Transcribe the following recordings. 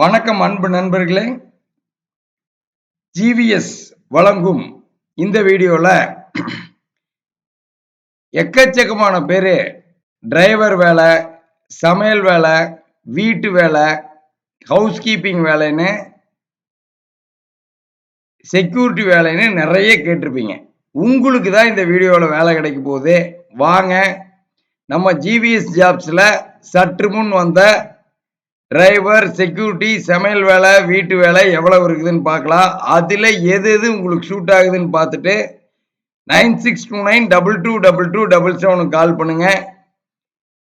வணக்கம் அன்பு நண்பர்களே. ஜிவிஎஸ் வழங்கும் இந்த வீடியோல எக்கச்சக்கமான பேர். டிரைவர் வேலை சமையல் வேலை வீட்டு வேலை ஹவுஸ் கீப்பிங் வேலைன்னு செக்யூரிட்டி வேலைன்னு நிறைய கேட்டிருப்பீங்க. உங்களுக்கு தான் இந்த வீடியோவில் வேலை கிடைக்க போகுது. வாங்க நம்ம ஜிவிஎஸ் ஜாப்ஸில் சற்று முன் வந்த டிரைவர் செக்யூரிட்டி சமையல் வேலை வீட்டு வேலை எவ்வளவு இருக்குதுன்னு பார்க்கலாம். அதில் எது எது உங்களுக்கு ஷூட் ஆகுதுன்னு பார்த்துட்டு nine six two nine double two double two double செவனுக்கு கால் பண்ணுங்க.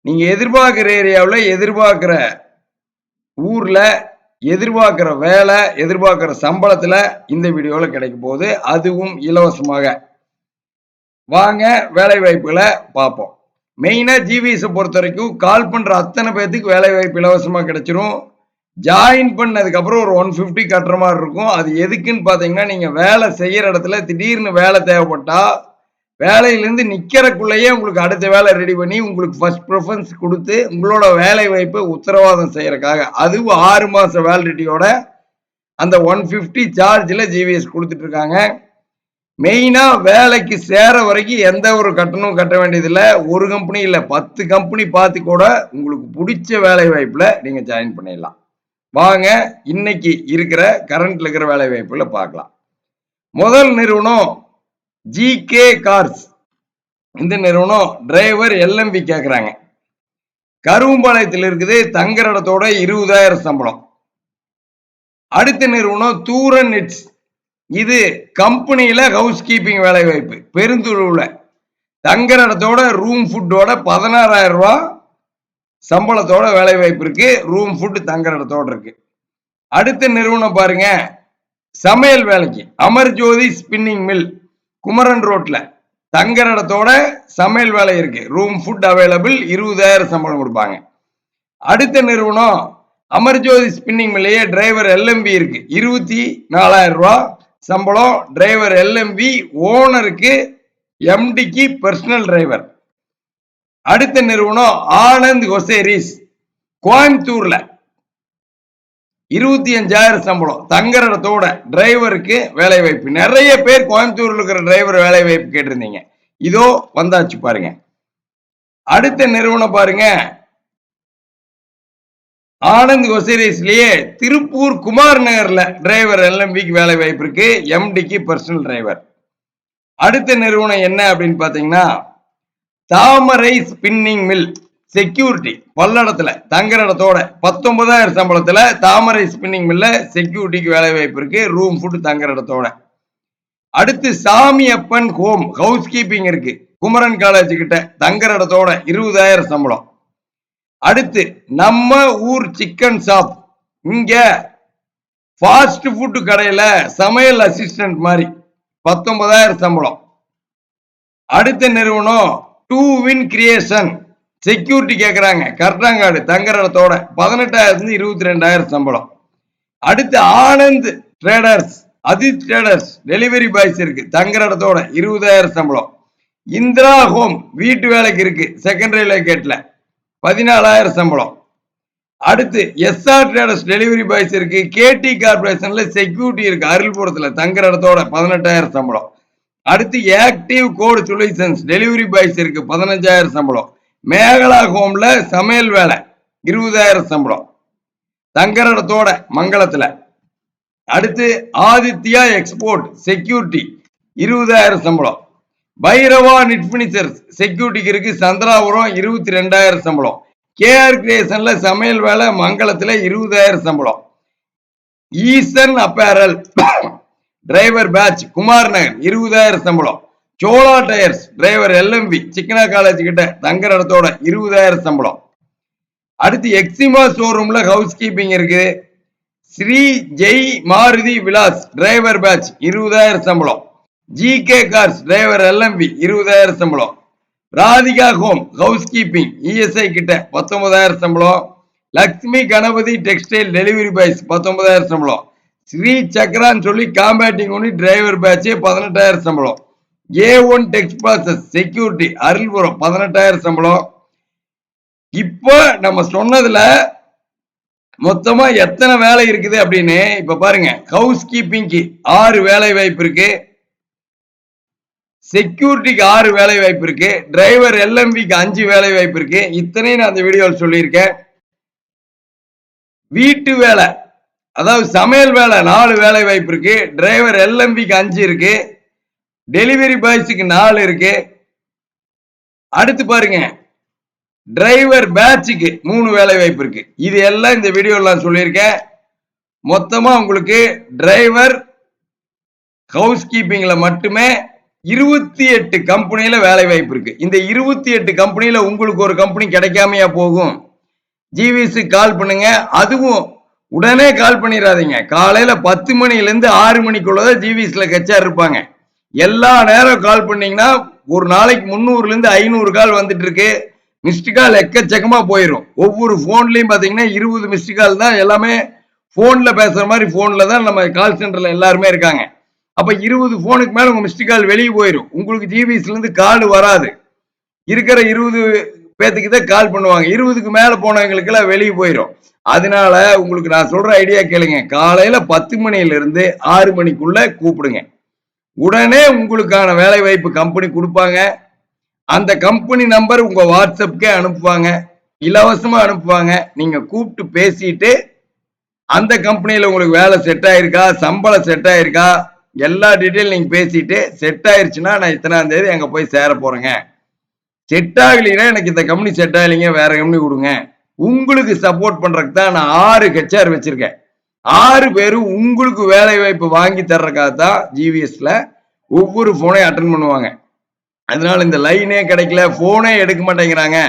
நீங்கள் எதிர்பார்க்குற ஏரியாவில் எதிர்பார்க்குற ஊரில் எதிர்பார்க்குற வேலை எதிர்பார்க்குற சம்பளத்தில் இந்த வீடியோவில் கிடைக்க போகுது. அதுவும் இலவசமாக. வாங்க வேலை வாய்ப்புகளை பார்ப்போம். மெயினாக ஜிவிஎஸை பொறுத்த வரைக்கும் கால் பண்ணுற அத்தனை பேர்த்துக்கு வேலை வாய்ப்பு இலவசமாக கிடைச்சிரும் ஜாயின் பண்ணதுக்கப்புறம் ஒரு ஒன் ஃபிஃப்டி கட்டுற மாதிரி இருக்கும். அது எதுக்குன்னு பார்த்தீங்கன்னா நீங்கள் வேலை செய்கிற இடத்துல திடீர்னு வேலை தேவைப்பட்டால் வேலையிலேருந்து நிற்கிறக்குள்ளேயே உங்களுக்கு அடுத்த வேலை ரெடி பண்ணி உங்களுக்கு ஃபர்ஸ்ட் ப்ரிஃபரன்ஸ் கொடுத்து உங்களோட வேலை வாய்ப்பை உத்தரவாதம் செய்கிறக்காக அதுவும் ஆறு மாத வேலிடிட்டியோட அந்த ஒன் ஃபிஃப்டி சார்ஜில் ஜிவிஎஸ் கொடுத்துட்ருக்காங்க மெயினாக வேலைக்கு சேர வரைக்கும் எந்த ஒரு கட்டணமும் கட்ட வேண்டியதில்லை. ஒரு கம்பெனி இல்லை பத்து கம்பெனி பார்த்து கூட உங்களுக்கு பிடிச்ச வேலை வாய்ப்பில் நீங்கள் ஜாயின் பண்ணிடலாம். வாங்க இன்னைக்கு இருக்கிற கரண்ட்ல இருக்கிற வேலை வாய்ப்புல பார்க்கலாம். முதல் நிறுவனம் ஜிகே கார்ஸ் இந்த நிறுவனம் டிரைவர் எல்எம்பி கேட்குறாங்க கருவம்பாளையத்தில் இருக்குது தங்குற இடத்தோட இருபதாயிரம் சம்பளம். அடுத்த நிறுவனம் தூரன் இட்ஸ் இது கம்பெனியில ஹவுஸ் கீப்பிங் வேலை வாய்ப்பு. பெருந்துழுவில் தங்குற இடத்தோட ரூம் ஃபுட்டோட பதினாறாயிரம் ரூபா சம்பளத்தோட வேலை வாய்ப்பு இருக்கு. ரூம் ஃபுட் தங்குற இடத்தோட இருக்கு. அடுத்த நிறுவனம் பாருங்க. சமையல் வேலைக்கு. அமர் ஜோதி ஸ்பின்னிங் மில் குமரன் ரோட்ல. தங்குற இடத்தோட சமையல் வேலை இருக்கு. ரூம் ஃபுட் அவைலபிள் இருபதாயிரம் சம்பளம் கொடுப்பாங்க. அடுத்த நிறுவனம் அமர்ஜோதி ஸ்பின்னிங் மில்லையே டிரைவர் எல்எம்பி இருக்கு. இருபத்தி நாலாயிரம் ரூபா சம்பளம் டிரைவர் எல்எம்வி ஓனருக்கு எம்டிக்கு பர்சனல் டிரைவர் அடுத்த நிறுவனம் ஆனந்த் ஹொசேரிஸ் கோயம்புத்தூர்ல. இருபத்தி அஞ்சாயிரம் சம்பளம். தங்குறதோட டிரைவருக்கு வேலை வாய்ப்பு நிறைய பேர் கோயம்புத்தூர்ல இருக்கிற டிரைவர் வேலை வாய்ப்பு கேட்டிருந்தீங்க. இதோ வந்தாச்சு பாருங்க. அடுத்த நிறுவனம் பாருங்க. ஆனந்த் ஒசிரிஸ்லயே திருப்பூர் குமார் நகர்ல டிரைவர் எல்எம்பிக்கு வேலை வாய்ப்பு இருக்கு. எம்டிக்கு பர்சனல் டிரைவர் அடுத்த நிறுவனம் என்ன அப்படின்னு பாத்தீங்கன்னா தாமரை ஸ்பின்னிங் மில் செக்யூரிட்டி பல்லடத்துல தங்குற இடத்தோட பத்தொன்பதாயிரம் சம்பளத்துல தாமரை ஸ்பின்னிங் மில்ல செக்யூரிட்டிக்கு வேலை வாய்ப்பு இருக்கு. ரூம் ஃபுட் தங்குற இடத்தோட. அடுத்து சாமி அப்பன் ஹோம் ஹவுஸ் கீப்பிங் இருக்கு. குமரன் காலேஜ் கிட்ட தங்குற இடத்தோட இருபதாயிரம் சம்பளம். அடுத்து நம்ம ஊர் சிக்கன் ஷாப் இங்க ஃபாஸ்ட் ஃபுட்டு கடையில சமையல் அசிஸ்டன்ட் மாதிரி பத்தொன்பதாயிரம் சம்பளம். அடுத்த நிறுவனம் டூ வின் கிரியேஷன் செக்யூரிட்டி கேட்குறாங்க கர்டாங்காடு தங்குற இடத்தோட பதினெட்டாயிரத்துலேருந்து இருபத்தி ரெண்டாயிரம் சம்பளம். அடுத்து Anand traders Adhith traders delivery boys இருக்கு. தங்குற இடத்தோட இருபதாயிரம் சம்பளம். இந்திரா ஹோம் வீட்டு வேலைக்கு இருக்கு. செகண்டரி லொக்கேட்ல பதினாலாயிரம் சம்பளம். அடுத்து எஸ்ஆர் ட்ரேடர்ஸ் டெலிவரி பாய்ஸ் இருக்கு கேடி கார்பரேஷன்ல செக்யூரிட்டி இருக்கு அருள்புரத்துல தங்குற இடத்தோட பதினெட்டாயிரம் சம்பளம். அடுத்து active code solutions delivery boys இருக்கு பதினஞ்சாயிரம் சம்பளம். மேகலா ஹோம்ல சமையல் வேலை இருபதாயிரம் சம்பளம். தங்குற இடத்தோட மங்களத்துல அடுத்து ஆதித்யா எக்ஸ்போர்ட் செக்யூரிட்டி இருபதாயிரம் சம்பளம். பைரவா நிட்பினிச்சர்ஸ் செக்யூரிட்டிக்கு இருக்கு சந்திராபுரம் இருபத்தி ரெண்டாயிரம் சம்பளம். கேஆர் கிரியேஷன்ல சமையல் வேலை மங்களத்துல இருபதாயிரம் சம்பளம். Eesan apparel. Driver batch Kumar Nagar இருபதாயிரம் சம்பளம். Sola tyres driver LMV Chikkanna college கிட்ட தங்குற இடத்தோட இருபதாயிரம் சம்பளம். அடுத்து எக்ஸிமா ஷோரூம்ல ஹவுஸ் கீப்பிங் இருக்கு. ஸ்ரீ ஜெய் மாருதி விலாஸ் டிரைவர் பேட்ச் இருபதாயிரம் சம்பளம். G K cars driver LMV இருபதாயிரம் சம்பளம். Radhika home housekeeping ESI கிட்ட பத்தொன்பதாயிரம் சம்பளம். Lakshmi Ganapathi textile delivery boys பத்தொன்பதாயிரம் சம்பளம். ஸ்ரீ சக்ரான்னு சொல்லி காம்பேட்டிங் ஒன்று டிரைவர் பேட்சே பதினெட்டாயிரம் சம்பளம். A one Tex process security Arulpuram பதினெட்டாயிரம் சம்பளம். இப்போ நம்ம சொன்னதில் மொத்தமாக எத்தனை வேலை இருக்குது அப்படின்னு இப்போ பாருங்க ஹவுஸ் கீப்பிங்க்கு ஆறு வேலை வாய்ப்பு இருக்குது செக்யூரிட்டிக்கு ஆறு வேலை வாய்ப்பு இருக்கு டிரைவர் எல்எம்பிக்கு அஞ்சு வேலை வாய்ப்பு இருக்கு. இத்தனையும் நான் அந்த வீடியோவில் சொல்லியிருக்கேன். வீட்டு வேலை அதாவது சமையல் வேலை நாலு வேலை வாய்ப்பு இருக்கு டிரைவர் எல்எம்பிக்கு அஞ்சு இருக்கு. டெலிவரி பாய்ஸுக்கு நாலு இருக்கு. அடுத்து பாருங்க. டிரைவர் பேட்சுக்கு மூணு வேலை வாய்ப்பு இருக்கு. இது எல்லாம் இந்த வீடியோவில் நான் சொல்லியிருக்கேன். மொத்தமாக உங்களுக்கு டிரைவர் ஹவுஸ் கீப்பிங்கில் மட்டுமே இருபத்தி எட்டு கம்பெனியில வேலை வாய்ப்பு இருக்கு. இந்த இருபத்தி எட்டு கம்பெனியில உங்களுக்கு ஒரு கம்பெனி கிடைக்காமையா போகும். ஜிவிசி கால் பண்ணுங்க. அதுவும் உடனே கால் பண்ணிடாதீங்க. காலையில பத்து மணில இருந்து ஆறு மணிக்குள்ளதான் ஜிவிஸ்ல கச்சா இருப்பாங்க. எல்லா நேரம் கால் பண்ணீங்கன்னா ஒரு நாளைக்கு முந்நூறுல இருந்து ஐநூறு கால் வந்துட்டு இருக்கு. மிஸ்டு கால் எக்கச்சக்கமா போயிடும் ஒவ்வொரு போன்லயும் பாத்தீங்கன்னா இருபது மிஸ்டு கால் தான் எல்லாமே போன்ல பேசுற மாதிரி போன்ல தான் நம்ம கால் சென்டர்ல எல்லாருமே இருக்காங்க. அப்ப இருபது போனுக்கு மேல உங்க மிஸ்டு கால் வெளியே போயிடும் உங்களுக்கு ஜிபிஎஸ்ல இருந்து கால் வராது. இருக்கிற இருபது பேத்துக்கு தான் கால் பண்ணுவாங்க. இருபதுக்கு மேல போனவங்களுக்கு எல்லாம் வெளியே போயிடும் அதனால உங்களுக்கு நான் சொல்ற ஐடியா கேளுங்க. காலையில பத்து மணில இருந்து ஆறு மணிக்குள்ள கூப்பிடுங்க. உடனே உங்களுக்கான வேலை வாய்ப்பு கம்பெனி கொடுப்பாங்க. அந்த கம்பெனி நம்பர் உங்க வாட்ஸ்அப்கே அனுப்புவாங்க. இலவசமா அனுப்புவாங்க. நீங்க கூப்பிட்டு பேசிட்டு அந்த கம்பெனியில உங்களுக்கு வேலை செட் ஆயிருக்கா? சம்பளம் செட் ஆயிருக்கா? எல்லா டீட்டெயில் நீங்கள் பேசிட்டு செட் ஆயிடுச்சுன்னா நான் இத்தனாம் தேதி அங்கே போய் சேர போகிறேங்க செட் ஆகலைன்னா எனக்கு இந்த கம்பெனி செட் ஆகலைங்க வேற கம்பெனி கொடுங்க. உங்களுக்கு சப்போர்ட் பண்ணுறதுக்கு தான் நான் ஆறு ஹெச்ஆர் வச்சுருக்கேன். ஆறு பேரும் உங்களுக்கு வேலை வாய்ப்பு வாங்கி தர்றதுக்காக தான் ஜிவிஎஸ்ல ஒவ்வொரு ஃபோனையும் அட்டன் பண்ணுவாங்க. அதனால இந்த லைனே கிடைக்கல ஃபோனே எடுக்க மாட்டேங்கிறாங்க.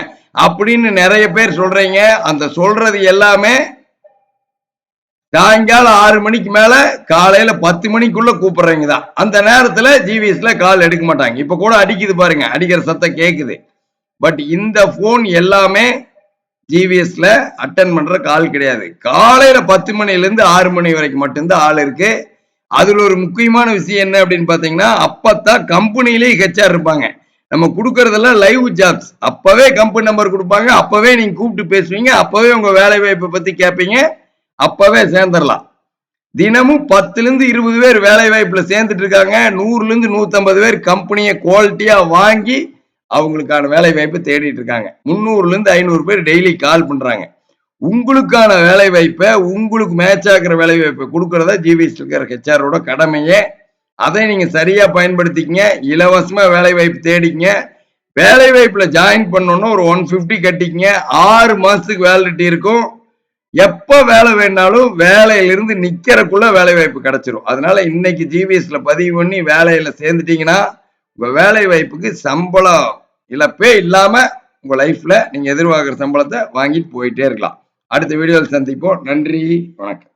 அப்படின்னு நிறைய பேர் சொல்றீங்க. அந்த சொல்றது எல்லாமே சாயங்காலம் ஆறு மணிக்கு மேல காலையில பத்து மணிக்குள்ள கூப்பிடுறீங்க தான். அந்த நேரத்துல ஜிவிஎஸ்ல கால் எடுக்க மாட்டாங்க. இப்ப கூட அடிக்குது பாருங்க. அடிக்கிற சத்தம் கேக்குது. பட் இந்த போன் எல்லாமே ஜிவிஎஸ்ல அட்டன் பண்ற கால் கிடையாது. காலையில பத்து மணில இருந்து ஆறு மணி வரைக்கும் மட்டும்தான் ஆள் இருக்கு. அதுல ஒரு முக்கியமான விஷயம் என்ன அப்படின்னு பாத்தீங்கன்னா அப்பத்தான் கம்பெனிலேயே ஹெச்ஆர் இருப்பாங்க. நம்ம கொடுக்கறதெல்லாம் லைவ் ஜாப்ஸ் அப்பவே கம்பெனி நம்பர் கொடுப்பாங்க. அப்பவே நீங்க கூப்பிட்டு பேசுவீங்க. அப்பவே உங்க வேலை வாய்ப்பை பத்தி கேட்பீங்க. அப்பவே சேர்ந்துடலாம் தினமும் பத்துல இருந்து இருபது பேர் வேலை வாய்ப்புல சேர்ந்துட்டு இருக்காங்க. நூறுல இருந்து பேர் கம்பெனியை குவாலிட்டியா வாங்கி அவங்களுக்கான வேலை வாய்ப்பு தேடிட்டு இருக்காங்க. முந்நூறுல இருந்து ஐநூறு பேர் டெய்லி கால் பண்றாங்க. உங்களுக்கான வேலை வாய்ப்பை உங்களுக்கு மேட்ச் ஆகிற வேலை வாய்ப்பை கொடுக்கறதா ஜிவிஎஸ் இருக்கிற ஹெச்ஆரோட கடமையே. அதை நீங்க சரியா பயன்படுத்திக்கங்க. இலவசமா வேலை வாய்ப்பு தேடிங்க வேலை வாய்ப்புல ஜாயின் பண்ணணும்னா ஒரு ஒன் பிப்டி கட்டிக்கங்க. ஆறு மாசத்துக்கு வேலிடிட்டி இருக்கும். எப்ப வேலை வேணாலும் வேலையிலிருந்து நிக்கிறக்குள்ள வேலை வாய்ப்பு கிடைச்சிரும். அதனால இன்னைக்கு ஜிவிஎஸ்ல பதிவு பண்ணி வேலையில சேர்ந்துட்டீங்கன்னா உங்க வேலை வாய்ப்புக்கு சம்பளம் இழப்பே இல்லாம உங்க லைஃப்ல நீங்க எதிர்பார்க்குற சம்பளத்தை வாங்கிட்டு போயிட்டே இருக்கலாம். அடுத்த வீடியோவில் சந்திப்போம். நன்றி வணக்கம்.